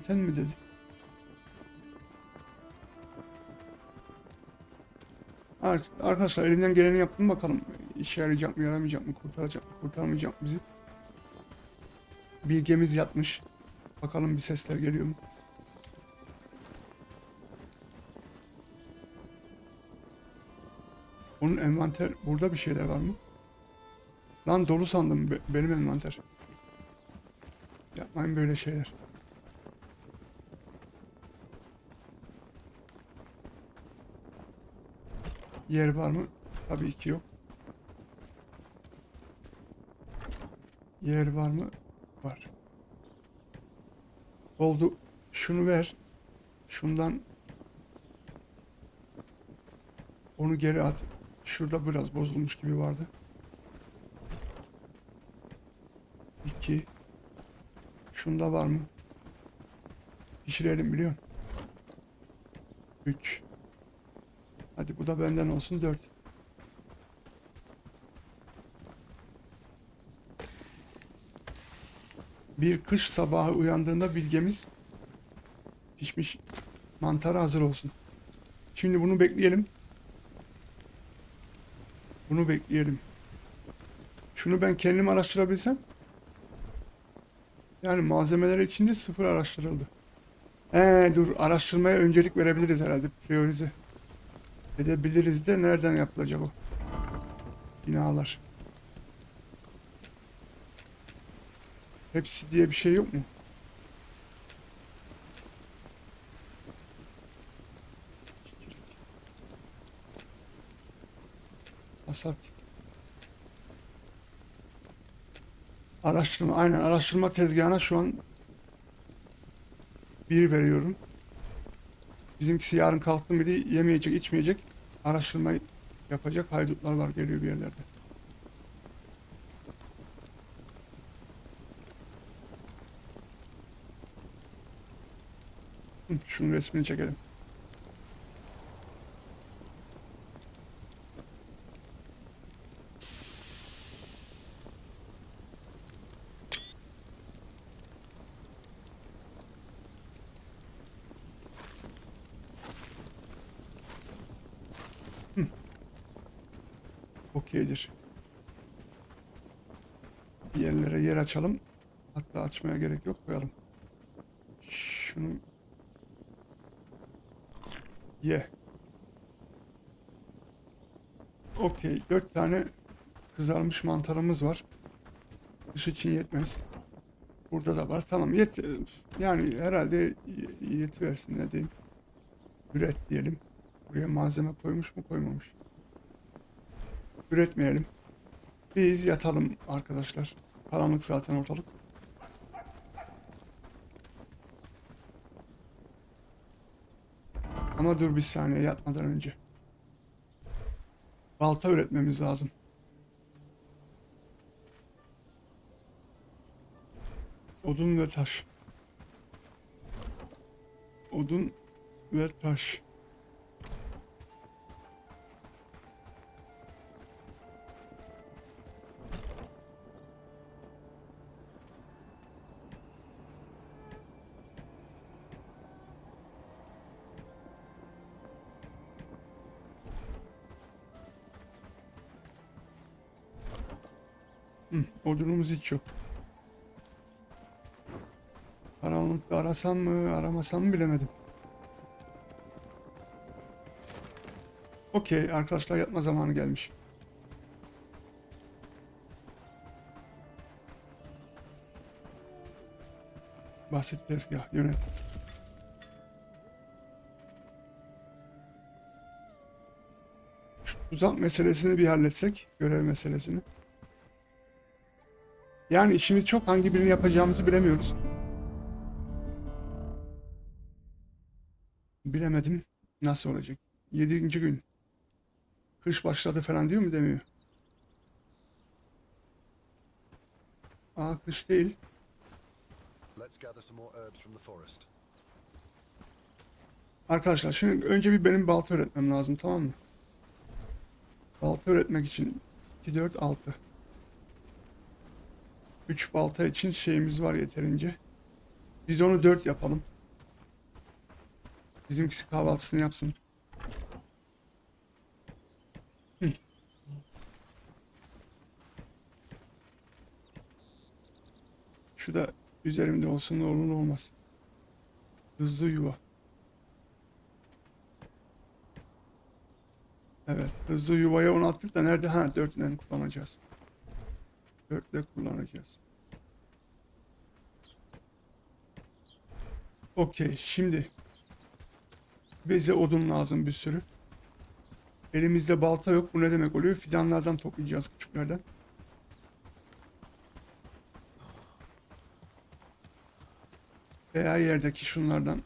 Hakikaten mi dedi? Artık arkadaşlar elinden geleni yaptım bakalım. İşe yarayacak mı yaramayacak mı kurtaracak mı kurtarmayacak mı bizi. Bilgemiz yatmış. Bakalım bir sesler geliyor mu? Onun envanter burada bir şeyler var mı? Lan dolu sandım be- benim envanter. Yapmayın böyle şeyler. Yer var mı? Tabii ki yok. Yer var mı? Var. Oldu. Şunu ver. Şundan onu geri at. Şurada biraz bozulmuş gibi vardı. İki. Şunda var mı? Pişirelim biliyor musun? Üç. Hadi bu da benden olsun dört. Bir kış sabahı uyandığında bilgemiz pişmiş mantar hazır olsun. Şimdi bunu bekleyelim. Bunu bekleyelim. Şunu ben kendim araştırabilsem. Yani malzemeler içinde sıfır araştırıldı. Ee, dur araştırmaya öncelik verebiliriz herhalde priorize. Edebiliriz de nereden yapılacak o? Binalar. Hepsi diye bir şey yok mu? Hasat. Araştırma, aynen araştırma tezgahına şu an bir veriyorum. Bizimkisi yarın kalktı mıydı yemeyecek, içmeyecek. Araştırma yapacak haydutlar var geliyor bir yerlerde. Şunun resmini çekelim. Okeydir. Bir yerlere yer açalım. Hatta açmaya gerek yok koyalım. Şunu ye. Okey. Dört tane kızarmış mantarımız var. Kış için yetmez. Burada da var. Tamam yet. Yani herhalde y- yetiversin ne diyeyim. Üret diyelim. Buraya malzeme koymuş mu koymamış. Üretmeyelim. Biz yatalım arkadaşlar. Karanlık zaten ortalık. Ama dur bir saniye yatmadan önce. Balta üretmemiz lazım. Odun ve taş. Odun ve taş. Hı, hiç yok. Karanlıkta arasam mı, aramasam mı bilemedim. Okey, arkadaşlar yatma zamanı gelmiş. Basit tezgah, yönet. Şu uzak meselesini bir halletsek, görev meselesini. Yani işimiz çok hangi birini yapacağımızı bilemiyoruz. Bilemedim. Nasıl olacak? Yedinci gün. Kış başladı falan diyor mu demiyor. Aa kış değil. Let's gather some more herbs from the forest. Arkadaşlar şimdi önce bir benim balta öğretmem lazım tamam mı? Balta öğretmek için 2, 4, 6. 3 balta için şeyimiz var yeterince. Biz onu 4 yapalım. Bizimkisi kahvaltısını yapsın. Şu da üzerimde olsun ne olur olmaz. Hızlı yuva. Evet, hızlı yuvaya onu attık da nerede? Ha, 4 ile kullanacağız. 4 ile kullanacağız. Okey, şimdi bize odun lazım bir sürü. Elimizde balta yok. Bu ne demek oluyor? Fidanlardan toplayacağız küçüklerden. Veya yerdeki şunlardan.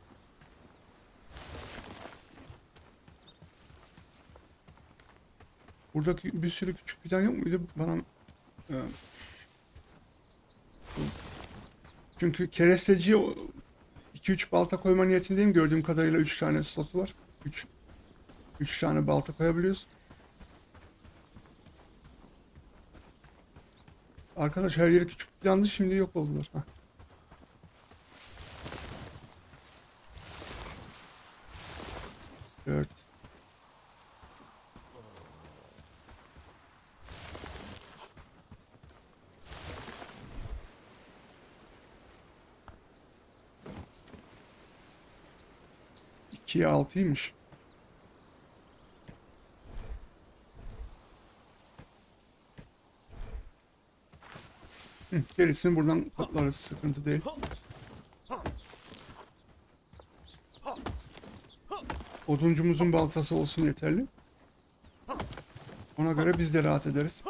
Buradaki bir sürü küçük fidan yok muydu? Bana e, çünkü keresteciye 2-3 balta koyma niyetindeyim. Gördüğüm kadarıyla 3 tane slotu var. 3 3 tane balta koyabiliyoruz. Arkadaş her yeri küçük yandı şimdi yok oldular. Hah. 2'ye 6'ymış. Gerisini buradan patlarız. Sıkıntı değil. Oduncumuzun baltası olsun yeterli. Ona göre biz de rahat ederiz.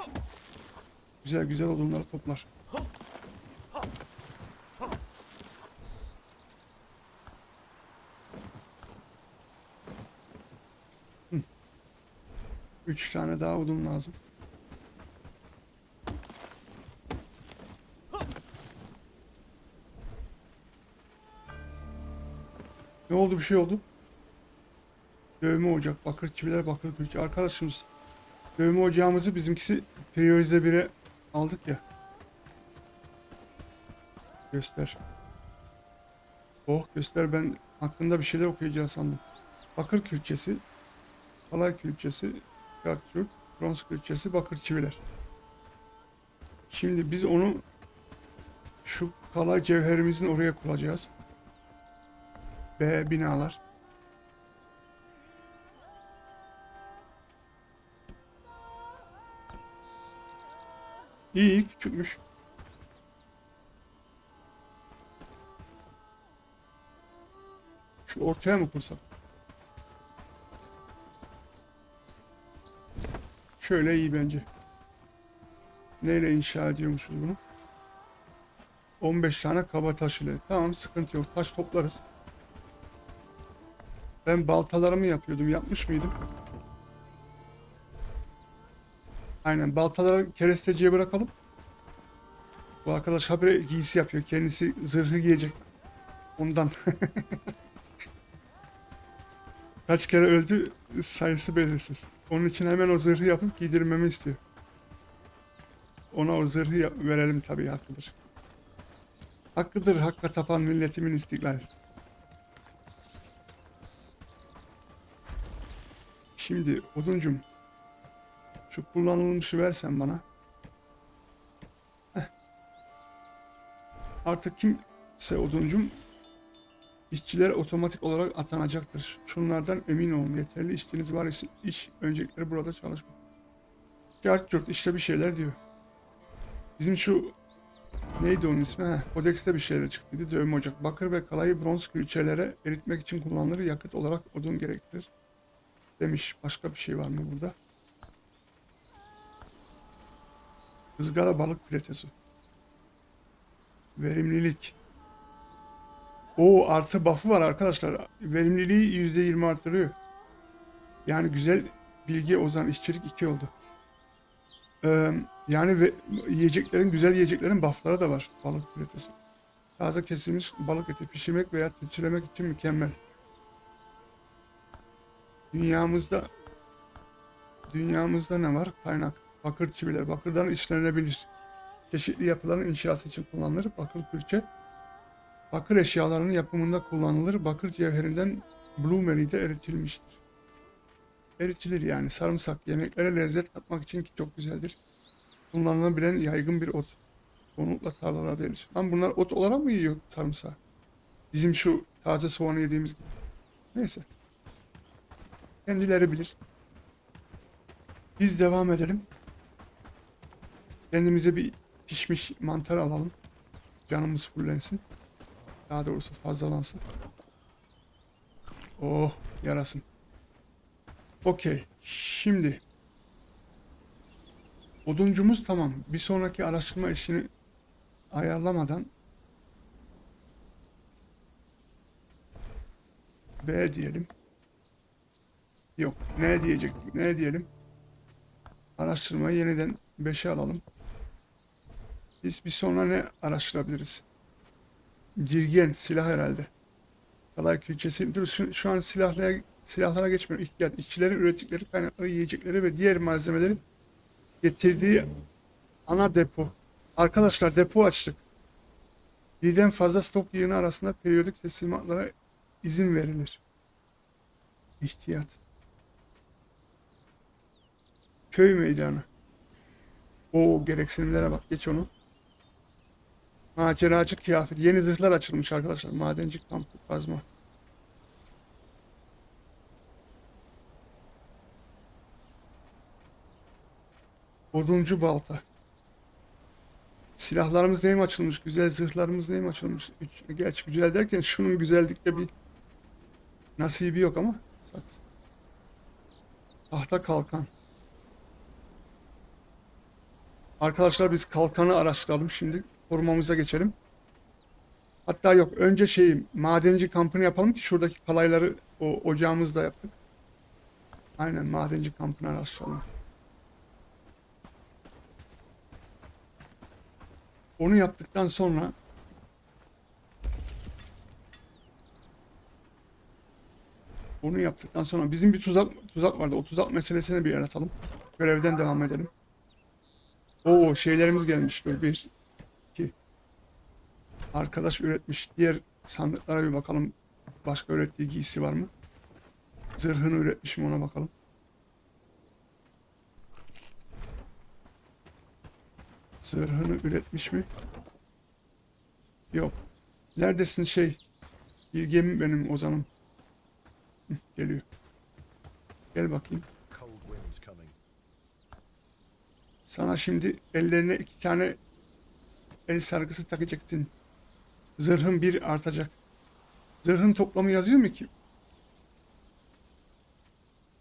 Güzel güzel odunları toplar. 3 tane daha odun lazım. Ne oldu bir şey oldu? Dövme ocak, bakırçılar, bakır dövücü. Arkadaşımız dövme ocağımızı bizimkisi priorize 1'e aldık ya. Göster. Oh göster ben hakkında bir şeyler okuyacağız sandım. Bakır külçesi, kalay külçesi, kartürk, bronz külçesi, bakır çiviler. Şimdi biz onu şu kalay cevherimizin oraya kuracağız. B binalar. İyi küçükmüş. Şu ortaya mı kursak? Şöyle iyi bence. Neyle inşa ediyormuşuz bunu? 15 tane kaba taş ile. Tamam sıkıntı yok. Taş toplarız. Ben baltalarımı yapıyordum. Yapmış mıydım? Aynen. Baltaları keresteciye bırakalım. Bu arkadaş habire giysi yapıyor. Kendisi zırhı giyecek. Ondan. Kaç kere öldü sayısı belirsiz. Onun için hemen o zırhı yapıp giydirmemi istiyor. Ona o zırhı verelim tabii hakkıdır. Hakkıdır hakka tapan milletimin istiklali. Şimdi oduncum şu kullanılmışı versen bana. Heh. Artık kimse oduncum işçiler otomatik olarak atanacaktır. Şunlardan emin olun. Yeterli işçiniz var iş, iş öncelikleri burada çalışma. Cart curt işte bir şeyler diyor. Bizim şu neydi onun ismi? Heh, Kodex'te bir şeyler çıktıydı. Dövme ocak. Bakır ve kalayı bronz külçelere eritmek için kullanılır. Yakıt olarak odun gerektirir. Demiş. Başka bir şey var mı burada? Izgara balık filetesi. Verimlilik. O artı buff'ı var arkadaşlar. Verimliliği %20 artırıyor. Yani güzel bilgi ozan işçilik 2 oldu. Ee, yani ve, yiyeceklerin güzel yiyeceklerin buff'ları da var balık filetesi. Taze kesilmiş balık eti pişirmek veya tütsülemek için mükemmel. Dünyamızda dünyamızda ne var? Kaynak. Bakır çiviler. Bakırdan işlenebilir. Çeşitli yapıların inşası için kullanılır. Bakır külçe. Bakır eşyalarının yapımında kullanılır. Bakır cevherinden Bloomery'de eritilmiştir. Eritilir yani. Sarımsak yemeklere lezzet katmak için ki çok güzeldir. Kullanılabilen yaygın bir ot. Çoğunlukla tarlalarda yetişir. Lan bunlar ot olarak mı yiyor sarımsağı? Bizim şu taze soğanı yediğimiz gibi. Neyse. Kendileri bilir. Biz devam edelim. Kendimize bir pişmiş mantar alalım. Canımız fullensin. Daha doğrusu fazlalansın. Oh yarasın. Okey. Şimdi. Oduncumuz tamam. Bir sonraki araştırma işini ayarlamadan B diyelim. Yok. Ne diyecektik? Ne diyelim? Araştırmayı yeniden 5'e alalım. Biz bir sonra ne araştırabiliriz? Cirgen, silah herhalde. Kalay külçesi. Dur şu, şu an silahlara, silahlara geçmiyorum. İhtiyaç. İşçilerin ürettikleri kaynakları, yiyecekleri ve diğer malzemelerin getirdiği ana depo. Arkadaşlar depo açtık. Birden fazla stok yığını arasında periyodik teslimatlara izin verilir. İhtiyat. Köy meydanı. O gereksinimlere bak. Geç onu. Maceracı kıyafet. Yeni zırhlar açılmış arkadaşlar. Madenci kampı kazma. Oduncu balta. Silahlarımız neyim açılmış? Güzel zırhlarımız neyim açılmış? Üç- Gerçi güzel derken şunun güzellikte bir nasibi yok ama. Sat. Tahta kalkan. Arkadaşlar biz kalkanı araştıralım şimdi. Korumamıza geçelim. Hatta yok önce şeyi madenci kampını yapalım ki şuradaki kalayları o ocağımızda yaptık. Aynen madenci kampını araştıralım. Onu yaptıktan sonra onu yaptıktan sonra bizim bir tuzak tuzak vardı. O tuzak meselesine bir yer atalım. Görevden devam edelim. Oo şeylerimiz gelmiş. Dur bir. Arkadaş üretmiş. Diğer sandıklara bir bakalım. Başka ürettiği giysi var mı? Zırhını üretmiş mi ona bakalım. Zırhını üretmiş mi? Yok. Neredesin şey? Bilgem benim Ozan'ım. Hı, Geliyor. Gel bakayım. Sana şimdi ellerine iki tane el sargısı takacaksın. Zırhın bir artacak. Zırhın toplamı yazıyor mu ki?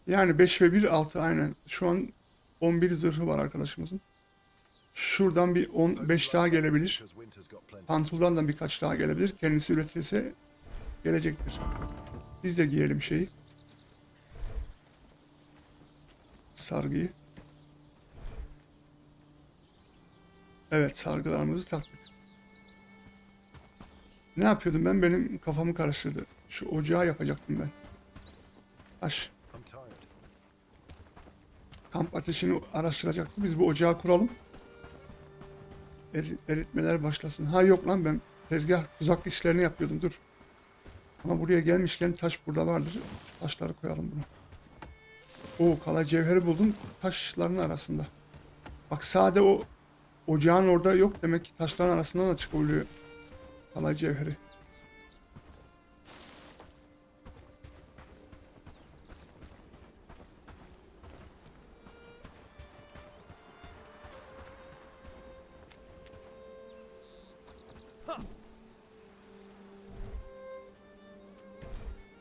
Yani 5 ve 1 6 aynen. Şu an 11 zırhı var arkadaşımızın. Şuradan bir 15 daha gelebilir. Pantolondan da birkaç daha gelebilir. Kendisi üretilirse gelecektir. Biz de giyelim şeyi. Sargıyı. Evet sargılarımızı taktık. Ne yapıyordum ben? Benim kafamı karıştırdı. Şu ocağı yapacaktım ben. Taş. Kamp ateşini araştıracaktım. Biz bu ocağı kuralım. Eri- eritmeler başlasın. Ha yok lan ben tezgah tuzak işlerini yapıyordum dur. Ama buraya gelmişken taş burada vardır. Taşları koyalım buna. Oo kala cevheri buldum taşların arasında. Bak sade o ocağın orada yok demek ki taşların arasından da çıkabiliyor. Kala cevheri.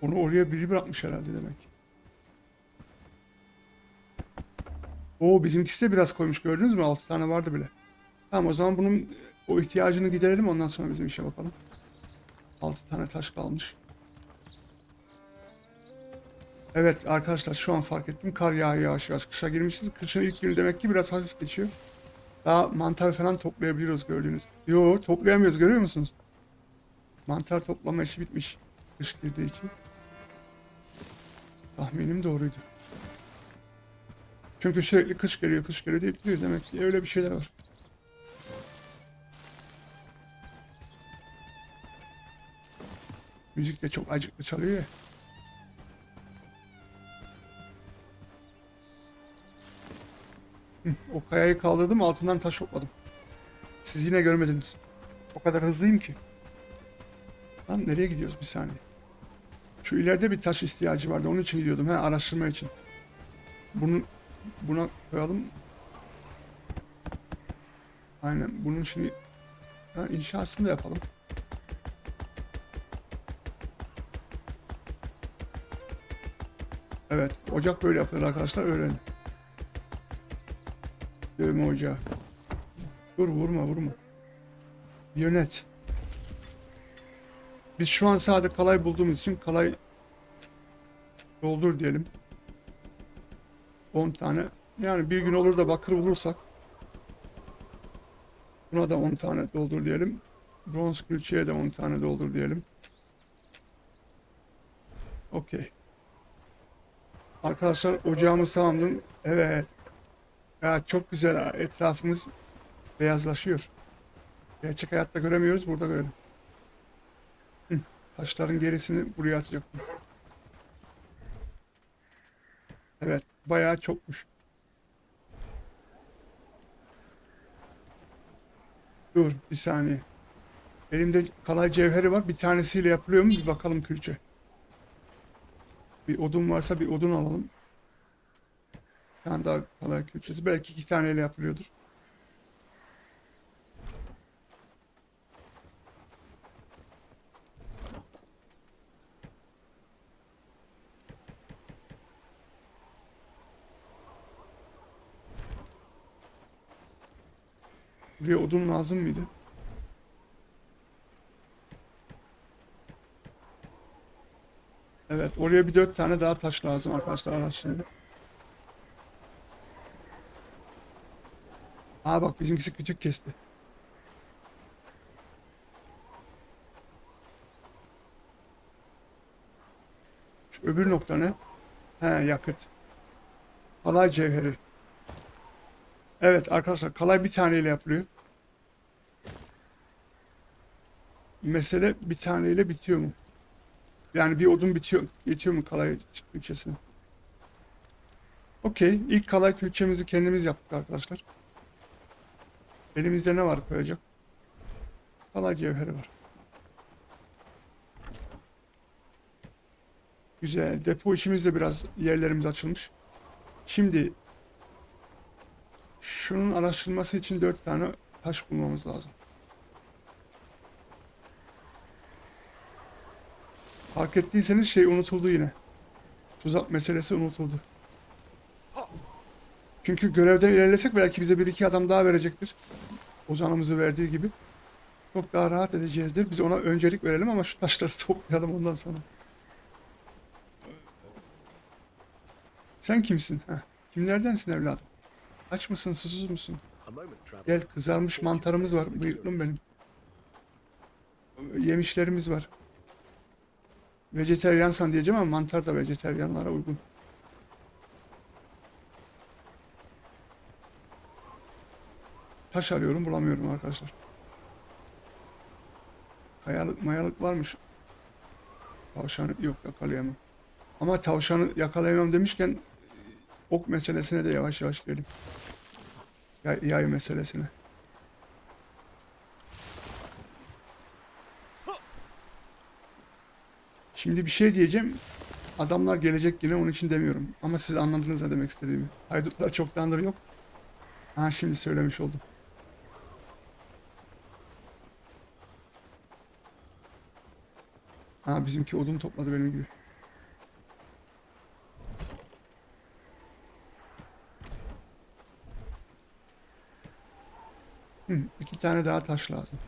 Onu oraya biri bırakmış herhalde demek. Oo bizimkisi de biraz koymuş gördünüz mü? 6 tane vardı bile. Tamam o zaman bunun o ihtiyacını giderelim ondan sonra bizim işe bakalım. 6 tane taş kalmış. Evet arkadaşlar şu an fark ettim. Kar yağıyor yavaş yavaş. Kışa girmişiz. Kışın ilk günü demek ki biraz hafif geçiyor. Daha mantar falan toplayabiliyoruz gördüğünüz. Yo toplayamıyoruz görüyor musunuz? Mantar toplama işi bitmiş. Kış girdiği için. Tahminim doğruydu. Çünkü sürekli kış geliyor, kış geliyor deyip duruyor. Demek ki öyle bir şeyler var. Müzik de çok acıklı çalıyor ya. O kayayı kaldırdım altından taş topladım. Siz yine görmediniz. O kadar hızlıyım ki. Lan nereye gidiyoruz bir saniye. Şu ileride bir taş ihtiyacı vardı. Onun için gidiyordum. He araştırma için. Bunu buna koyalım. Aynen. Bunun şimdi ha, inşasını da yapalım. Evet. Ocak böyle yapılır arkadaşlar. Öğrenin. Dövme ocağı. Dur vurma vurma. Yönet. Biz şu an sadece kalay bulduğumuz için kalay doldur diyelim. 10 tane. Yani bir gün olur da bakır bulursak buna da 10 tane doldur diyelim. Bronz külçeye de 10 tane doldur diyelim. Okey. Arkadaşlar ocağımız tamamdır. Evet. Ya çok güzel ha. Etrafımız beyazlaşıyor. Gerçek hayatta göremiyoruz. Burada görelim. Hı, Taşların gerisini buraya atacaktım. Evet. Bayağı çokmuş. Dur bir saniye. Elimde kalay cevheri var. Bir tanesiyle yapılıyor mu? Bir bakalım külçe. Bir odun varsa bir odun alalım. Bir tane daha kalay külçesi. Belki iki taneyle yapılıyordur. Buraya odun lazım mıydı? Evet, oraya bir dört tane daha taş lazım arkadaşlar araç şimdi. Aa bak bizimkisi kütük kesti. Şu öbür nokta ne? He yakıt. Kalay cevheri. Evet arkadaşlar kalay bir taneyle yapılıyor. Mesele bir taneyle bitiyor mu? Yani bir odun bitiyor, yetiyor mu kalay külçesine? Okey. ilk kalay külçemizi kendimiz yaptık arkadaşlar. Elimizde ne var koyacak? Kalay cevheri var. Güzel. Depo işimizde biraz yerlerimiz açılmış. Şimdi şunun araştırılması için dört tane taş bulmamız lazım. Fark ettiyseniz şey unutuldu yine. Tuzak meselesi unutuldu. Çünkü görevden ilerlesek belki bize bir iki adam daha verecektir. Ozanımızı verdiği gibi. Çok daha rahat edeceğizdir. Biz ona öncelik verelim ama şu taşları toplayalım ondan sonra. Sen kimsin? Heh. Kimlerdensin evladım? Aç mısın, susuz musun? Gel kızarmış mantarımız var. Bıyıklım benim. Yemişlerimiz var. Vejeteryansan diyeceğim ama mantar da vejeteryanlara uygun. Taş arıyorum bulamıyorum arkadaşlar. Kayalık mayalık varmış. Tavşanı yok yakalayamam. Ama tavşanı yakalayamam demişken ok meselesine de yavaş yavaş girelim. Yay, yay meselesine. Şimdi bir şey diyeceğim. Adamlar gelecek yine onun için demiyorum. Ama siz anladınız ne demek istediğimi. Haydutlar çoktandır yok. Ha şimdi söylemiş oldum. Ha bizimki odun topladı benim gibi. Hı, iki tane daha taş lazım.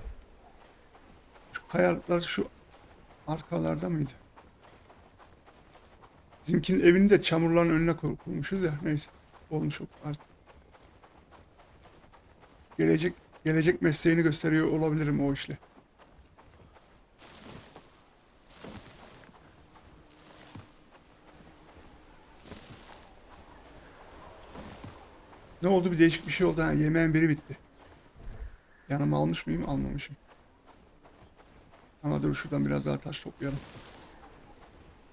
Şu kayalıklar şu arkalarda mıydı? Bizimkinin evini de çamurların önüne kur- kurmuşuz ya. Neyse. Olmuş o artık. Gelecek gelecek mesleğini gösteriyor olabilirim o işle. Ne oldu? Bir değişik bir şey oldu. Ha, yemeğin biri bitti. Yanıma almış mıyım? Almamışım. Ama dur şuradan biraz daha taş toplayalım.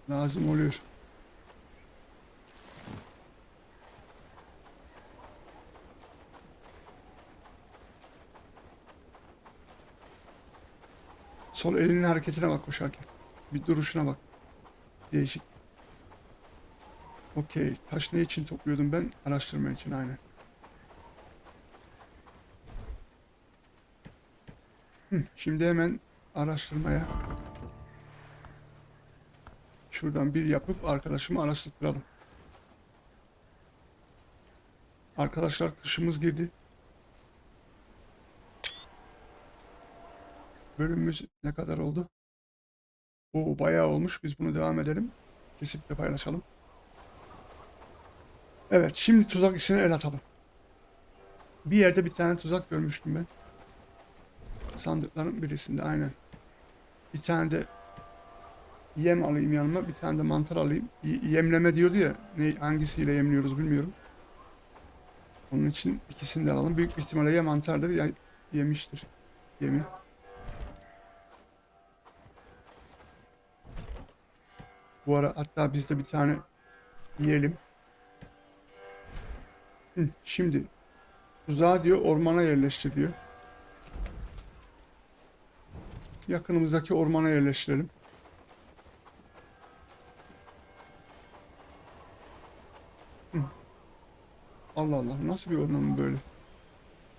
Lazım oluyor. Sol elinin hareketine bak koşarken. Bir duruşuna bak. Değişik. Okey. Taş ne için topluyordum ben? Araştırma için aynen. Şimdi hemen araştırmaya şuradan bir yapıp arkadaşımı araştıralım. Arkadaşlar kışımız girdi. Bölümümüz ne kadar oldu? Oo bayağı olmuş. Biz bunu devam edelim. Kesip de paylaşalım. Evet, şimdi tuzak işine el atalım. Bir yerde bir tane tuzak görmüştüm ben. Sandıkların birisinde aynen. Bir tane de yem alayım yanıma, bir tane de mantar alayım. Yemleme diyordu ya, ne, hangisiyle yemliyoruz bilmiyorum. Onun için ikisini de alalım. Büyük ihtimalle ya mantardır ya yemiştir yemi. Bu ara hatta biz de bir tane yiyelim. Hı, şimdi tuzağı diyor ormana yerleştir diyor. Yakınımızdaki ormana yerleştirelim. Allah Allah nasıl bir orman böyle?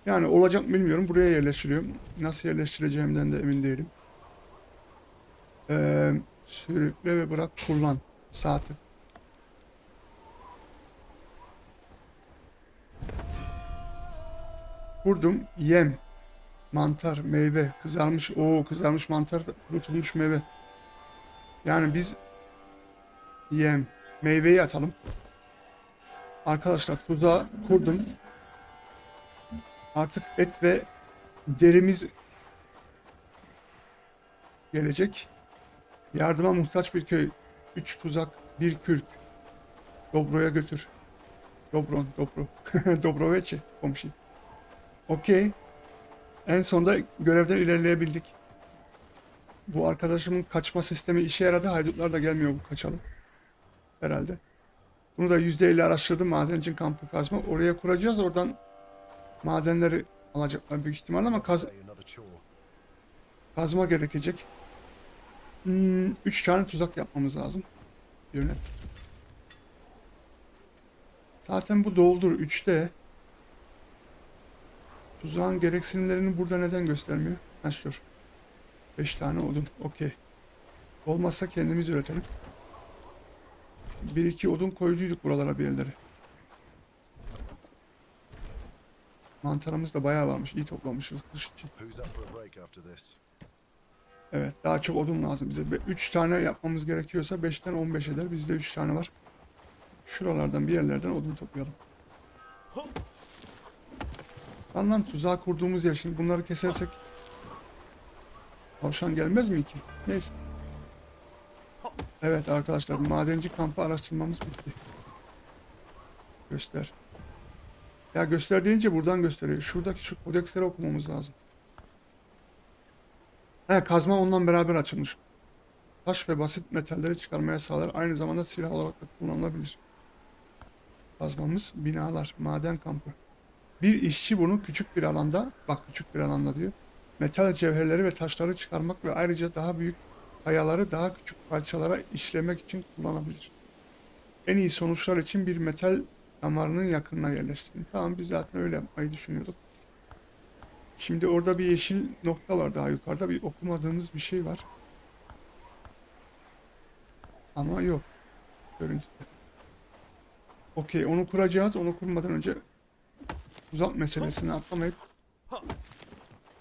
Yani olacak bilmiyorum. Buraya yerleştiriyorum. Nasıl yerleştireceğimden de emin değilim. Ee, sürükle ve bırak kullan saati. Kurdum yem, mantar, meyve, kızarmış o kızarmış mantar, kurutulmuş meyve. Yani biz yem, meyveyi atalım. Arkadaşlar tuzağı kurdum. Artık et ve derimiz gelecek. Yardıma muhtaç bir köy. Üç tuzak, bir kürk. Dobro'ya götür. Dobron, Dobro. Dobroveçi komşu. Okey. En sonunda görevden ilerleyebildik. Bu arkadaşımın kaçma sistemi işe yaradı. Haydutlar da gelmiyor bu kaçalım. Herhalde. Bunu da %50 araştırdım. Madencin kampı kazma. Oraya kuracağız. Oradan madenleri alacaklar büyük ihtimal ama kaz kazma gerekecek. Hmm, üç tane tuzak yapmamız lazım. Yönet. Zaten bu doldur. Üçte. Tuzağın gereksinimlerini burada neden göstermiyor? Ha şur. Beş tane odun. Okey. Olmazsa kendimiz üretelim. Bir iki odun koyduyduk buralara bir yerlere. Mantarımız da bayağı varmış. İyi toplamışız kış için. Evet daha çok odun lazım bize. 3 tane yapmamız gerekiyorsa 5'ten 15 eder. Bizde 3 tane var. Şuralardan bir yerlerden odun toplayalım. Lan lan tuzağa kurduğumuz yer. Şimdi bunları kesersek tavşan gelmez mi ki? Neyse. Evet arkadaşlar madenci kampı araştırmamız bitti. Göster. Ya göster deyince buradan gösteriyor. Şuradaki şu kodeksleri okumamız lazım. He kazma ondan beraber açılmış. Taş ve basit metalleri çıkarmaya sağlar. Aynı zamanda silah olarak da kullanılabilir. Kazmamız binalar, maden kampı. Bir işçi bunu küçük bir alanda, bak küçük bir alanda diyor. Metal cevherleri ve taşları çıkarmak ve ayrıca daha büyük kayaları daha küçük parçalara işlemek için kullanabilir. En iyi sonuçlar için bir metal damarının yakınına yerleştirin. Tamam biz zaten öyle yapmayı düşünüyorduk. Şimdi orada bir yeşil nokta var daha yukarıda. Bir okumadığımız bir şey var. Ama yok. Görüntüde. Okey onu kuracağız. Onu kurmadan önce uzak meselesini atlamayıp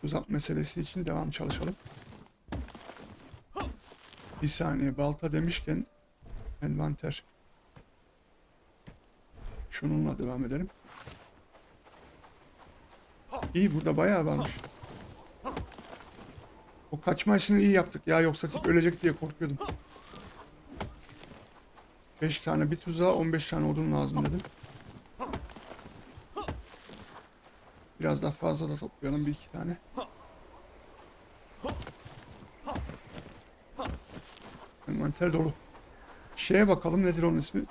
uzak meselesi için devam çalışalım. Bir saniye balta demişken envanter. Şununla devam edelim. İyi burada bayağı varmış. O kaçma işini iyi yaptık ya yoksa tip ölecek diye korkuyordum. 5 tane bir tuzağa 15 tane odun lazım dedim. Biraz daha fazla da toplayalım bir iki tane. envanter dolu. Şeye bakalım nedir onun ismi?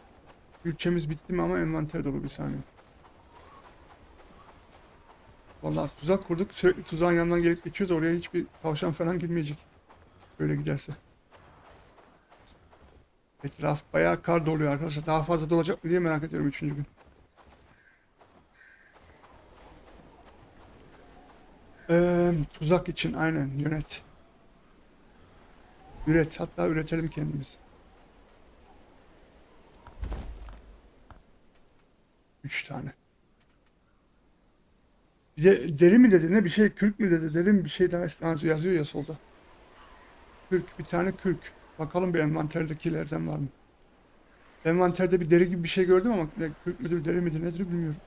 Ülkemiz bitti mi ama envanter dolu bir saniye. Vallahi tuzak kurduk. Sürekli tuzağın yanından gelip geçiyoruz. Oraya hiçbir tavşan falan girmeyecek. Böyle giderse. Etraf bayağı kar doluyor arkadaşlar. Daha fazla dolacak mı diye merak ediyorum üçüncü gün. Ee, tuzak için aynen yönet. Üret. Hatta üretelim kendimiz. Üç tane. De deri mi dedi ne bir şey kürk mü dedi dedim bir şey daha yazıyor ya solda. Kürk bir tane kürk. Bakalım bir envanterdekilerden var mı? Envanterde bir deri gibi bir şey gördüm ama ne kürk müdür deri midir nedir bilmiyorum.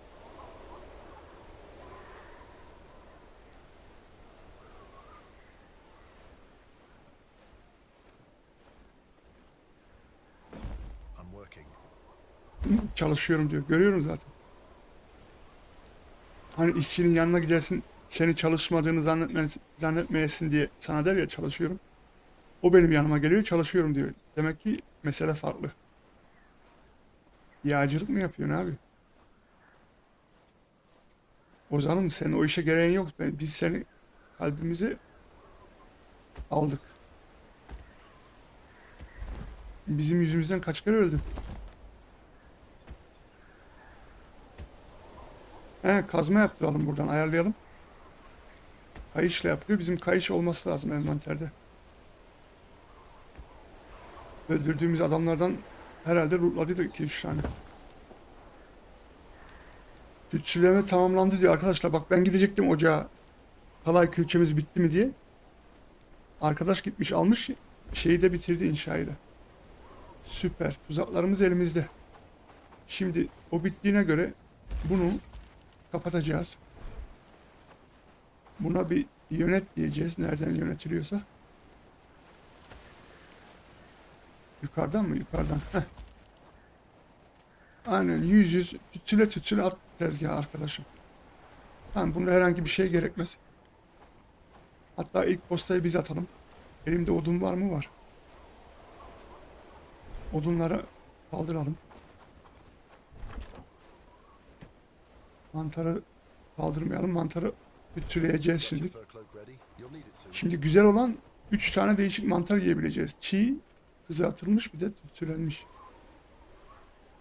Çalışıyorum diyor. Görüyorum zaten. Hani işçinin yanına gidersin seni çalışmadığını zannetmesin, zannetmeyesin diye sana der ya çalışıyorum. O benim yanıma geliyor çalışıyorum diyor. Demek ki mesele farklı. Yağcılık mı yapıyorsun abi? Ozan'ım senin o işe gereğin yok. Ben- Biz seni kalbimize aldık. Bizim yüzümüzden kaç kere öldün? He, kazma yaptıralım buradan ayarlayalım. Kayışla yapılıyor. Bizim kayış olması lazım envanterde. Öldürdüğümüz adamlardan herhalde lootladıydık 2-3 tane. Tütsüleme tamamlandı diyor arkadaşlar. Bak ben gidecektim ocağa. Kalay külçemiz bitti mi diye. Arkadaş gitmiş almış. Şeyi de bitirdi inşayı da. Süper. Tuzaklarımız elimizde. Şimdi o bittiğine göre bunu kapatacağız. Buna bir yönet diyeceğiz. Nereden yönetiliyorsa. Yukarıdan mı? Yukarıdan. Heh. Aynen yüz yüz tütsüle tütsüle at tezgaha arkadaşım. Tamam bunda herhangi bir şey gerekmez. Hatta ilk postayı biz atalım. Elimde odun var mı? Var. Odunları kaldıralım. Mantarı kaldırmayalım. Mantarı your şimdi. Şimdi güzel olan 3 tane değişik mantar yiyebileceğiz. Çiğ, kızartılmış bir de tütsülenmiş.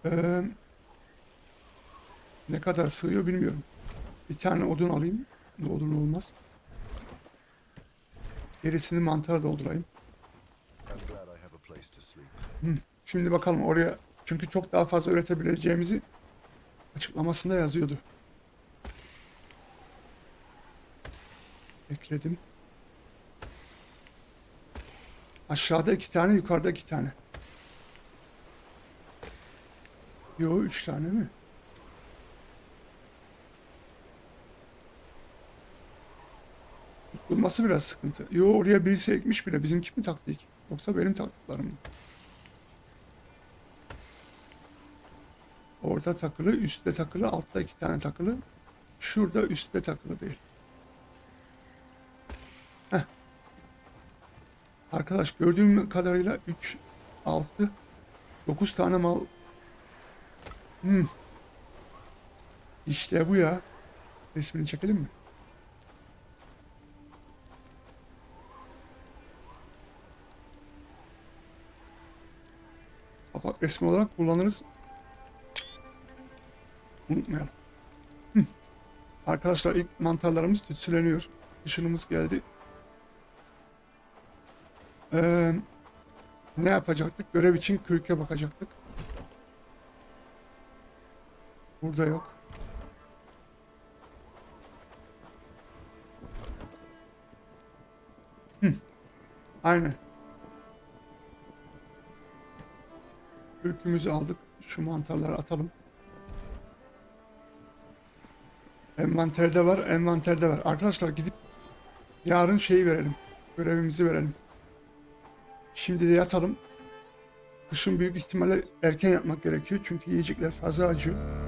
Ee, ne kadar sığıyor bilmiyorum. Bir tane odun alayım. Ne olur ne olmaz. Gerisini mantara doldurayım. Şimdi bakalım oraya çünkü çok daha fazla üretebileceğimizi açıklamasında yazıyordu. Ekledim. Aşağıda iki tane, yukarıda iki tane. Yo üç tane mi? Tutulması biraz sıkıntı. Yo oraya birisi ekmiş bile. Bizimki mi taktik? Yoksa benim taktıklarım mı? Orada takılı, üstte takılı, altta iki tane takılı. Şurada üstte takılı değil. Arkadaş gördüğüm kadarıyla 3, 6, 9 tane mal. Hmm. İşte bu ya. Resmini çekelim mi? Kapak resmi olarak kullanırız. Unutmayalım. Hı. Arkadaşlar ilk mantarlarımız tütsüleniyor. Işınımız geldi. Ee, ne yapacaktık? Görev için kürke bakacaktık. Burada yok. Hı. Aynen. Kürkümüzü aldık. Şu mantarları atalım. Envanterde var, envanterde var. Arkadaşlar gidip yarın şeyi verelim. Görevimizi verelim. Şimdi de yatalım. Kışın büyük ihtimalle erken yatmak gerekiyor çünkü yiyecekler fazla acıyor.